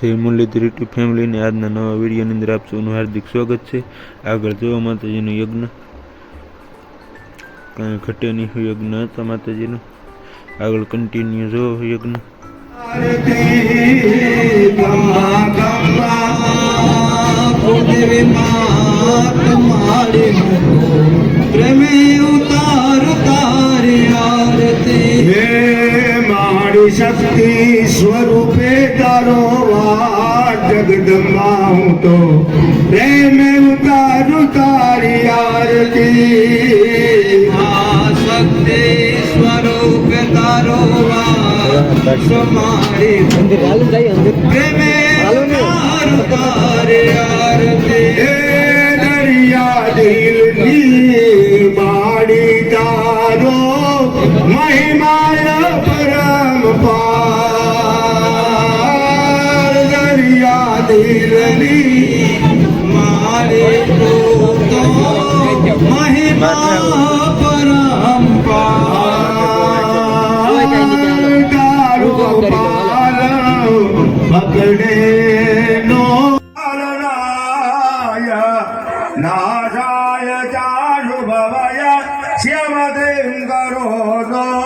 જય મુરલીધર યુટ્યુબ ફેમિલીને આજના નવા વિડીયોની અંદર આપ હાર્દિક સ્વાગત છે. આગળ જોવા માતાજીનો યજ્ઞ. કાંઈ ઘટે નહીં યજ્ઞ હતા માતાજીનો. આગળ કન્ટિન્યુ જોવો યજ્ઞ. મારી શક્તિ સ્વરૂપે તારો વાટ જગદંબા હું તો પ્રેમ ઉતારું તારી આરતી. શક્તિ સ્વરૂપ તારો વાસ મારી પ્રેમે ઉતાર તારી આરતી. હે દરિયા દિલની માડી તારો મહિમા પરમ পার দাঁড়িয়া দিলি মারে মহিমা पकड़े नो नाराय चारु भवय शिवदेव करो नो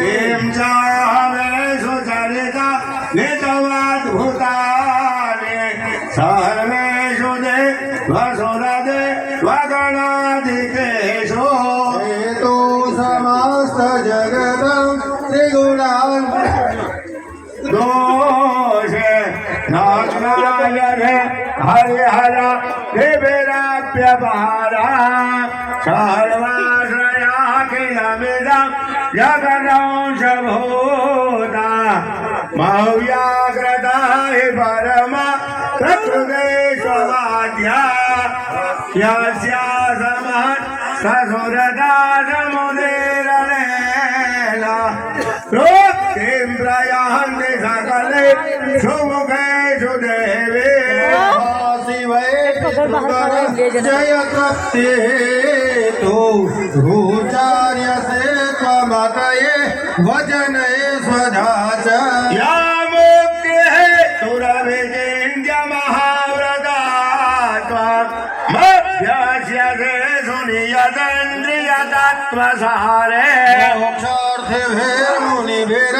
किं चावेषु चरिता नितवाद्भुतानि। सर्वेषु दे वसुरदे वगणादिकेषु हेतु समस्त जगतं त्रिगुणान् दोषे नाग्नाय रे हरिहर विभिराप्यपहारा सर्वाश्रयाखिलमिदं जगदंशभूता मव्याग्रता हि परमा प्रकृतेष्ववाद्या यस्या समत् ससुरदासमुदीरणेन रोक्तिं प्रयान्ति सकले सुमुखेषु जयकृत्ये तु त्वमतये स्वधा च या मुक्तिः तुरविजिन्त्य महाव्रता त्वमभ्यस्यसे सुनियतन्द्रियतत्त्वसारे मोक्षार्थिभिर्मुनिभिर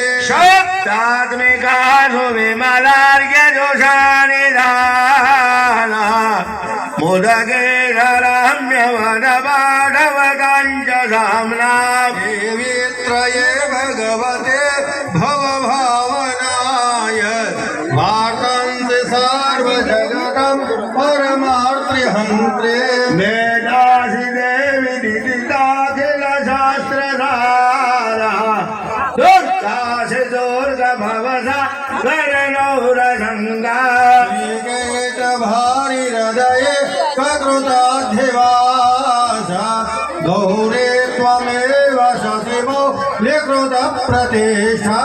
देव्ये शब्दात्मिका सुविमलार्यजोषानिधाना मुदगे रम्यवनपाठवकाञ्च साम्ना देवी त्रये भगवते भवभावनाय दुर्गभवसा वरणौरसङ्गा भारि हृदये ककृताधिवासा गौरे त्वमेव शशिवो निकृतप्रतिष्ठा